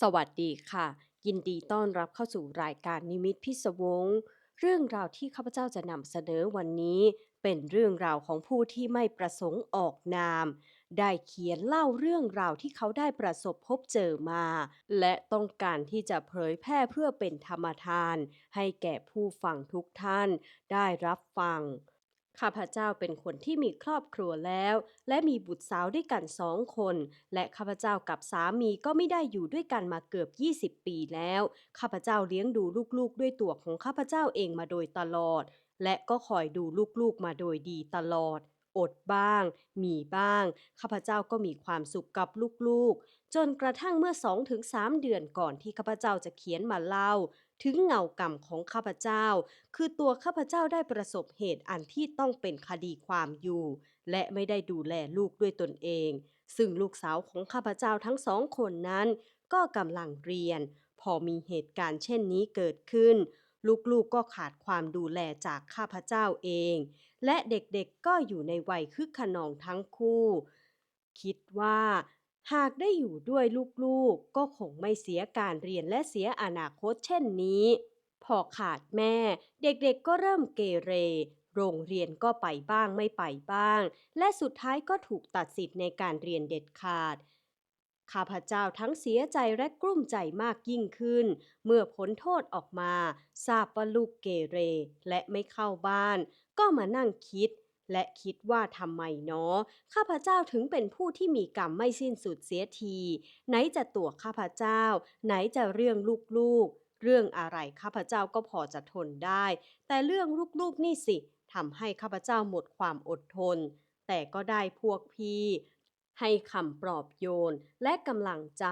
สวัสดีค่ะ ยินดีต้อนรับเข้าสู่รายการนิมิตพิศวง เรื่องราวที่ข้าพเจ้าจะนำเสนอวันนี้ เป็นเรื่องราวของผู้ที่ไม่ประสงค์ออกนาม ได้เขียนเล่าเรื่องราวที่เขาได้ประสบพบเจอมา และต้องการที่จะเผยแพร่เพื่อเป็นธรรมทาน ให้แก่ผู้ฟังทุกท่านได้รับฟัง ข้าพเจ้าเป็นคนที่มีครอบครัวแล้ว และมีบุตรสาวด้วยกันสองคน และข้าพเจ้ากับสามีก็ไม่ได้อยู่ด้วยกันมาเกือบ 20 ปีแล้ว ข้าพเจ้าเลี้ยงดูลูกๆ ด้วยตัวของข้าพเจ้าเองมาโดยตลอด และก็คอยดูลูกๆมาโดยดีตลอด อดบ้าง มีบ้าง ข้าพเจ้าก็มีความสุขกับลูกๆ จนกระทั่งเมื่อ 2-3 เดือนก่อนที่ข้าพเจ้าจะเขียนมาเล่า ถึงเงากรรมของข้าพเจ้า คือตัวข้าพเจ้าได้ประสบเหตุอันที่ต้องเป็นคดีความอยู่ และไม่ได้ดูแลลูกด้วยตนเอง ซึ่งลูกสาวของข้าพเจ้าทั้งสองคนนั้น ก็กำลังเรียน พอมีเหตุการณ์เช่นนี้เกิดขึ้น ลูกๆก็ขาดความดูแลจากข้าพเจ้าเอง และเด็กๆก็อยู่ในวัยคึกขนองทั้งคู่ คิดว่า หากได้อยู่ด้วยลูกๆ ก็คงไม่เสียการเรียนและเสียอนาคตเช่นนี้ พอขาดแม่ เด็กๆก็เริ่มเกเร โรงเรียนก็ไปบ้างไม่ไปบ้าง และสุดท้ายก็ถูกตัดสิทธิ์ในการเรียนเด็ดขาด ข้าพเจ้าทั้งเสียใจและกลุ้มใจมากยิ่งขึ้น เมื่อพ้นโทษออกมา ทราบว่าลูกเกเร และไม่เข้าบ้าน ก็มานั่งคิด และคิดว่าทำไมเนาะข้าพเจ้าถึงเป็นผู้ที่มีกรรมไม่สิ้นสุดเสียที ไหนจะตัวข้าพเจ้า ไหนจะเรื่องลูกๆ เรื่องอะไรข้าพเจ้าก็พอจะทนได้ แต่เรื่องลูกๆนี่สิทำให้ข้าพเจ้าหมดความอดทน แต่ก็ได้พวกพี่ ให้คำปลอบโยนและกำลังใจ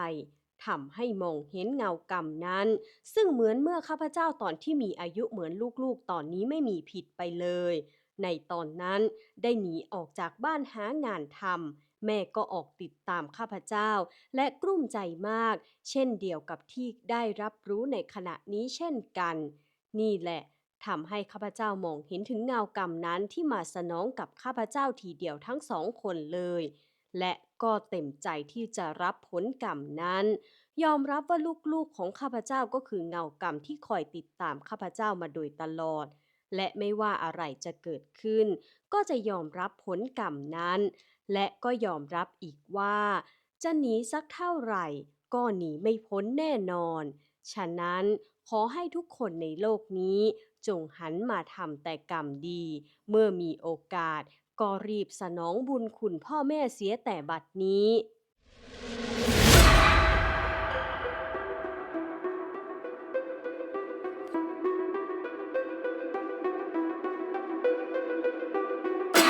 ทำให้มองเห็นเงากรรมนั้น ซึ่งเหมือนเมื่อข้าพเจ้าตอนที่มีอายุเหมือนลูกๆ ตอนนี้ไม่มีผิดไปเลย ในตอนนั้นได้หนีออกจากบ้านหางานทำแม่ก็ออกติดตามข้าพเจ้า และกลุ้มใจมาก เช่นเดียวกับที่ได้รับรู้ในขณะนี้เช่นกัน นี่แหละทำให้ข้าพเจ้ามองเห็นถึงเงากรรมนั้นที่มาสนองกับข้าพเจ้าทีเดียวทั้งสองคนเลย และก็เต็มใจที่จะรับผลกรรมนั้น ยอมรับว่าลูกๆของข้าพเจ้าก็คือเงากรรมที่คอยติดตามข้าพเจ้ามาโดยตลอด และไม่ว่าอะไรจะเกิดขึ้น ก็จะยอมรับผลกรรมนั้น และก็ยอมรับอีกว่า จะหนีสักเท่าไหร่ ก็หนีไม่พ้นแน่นอน ฉะนั้นขอให้ทุกคนในโลกนี้ จงหันมาทำแต่กรรมดี เมื่อมีโอกาส ก็รีบสนองบุญคุณพ่อแม่เสียแต่บัดนี้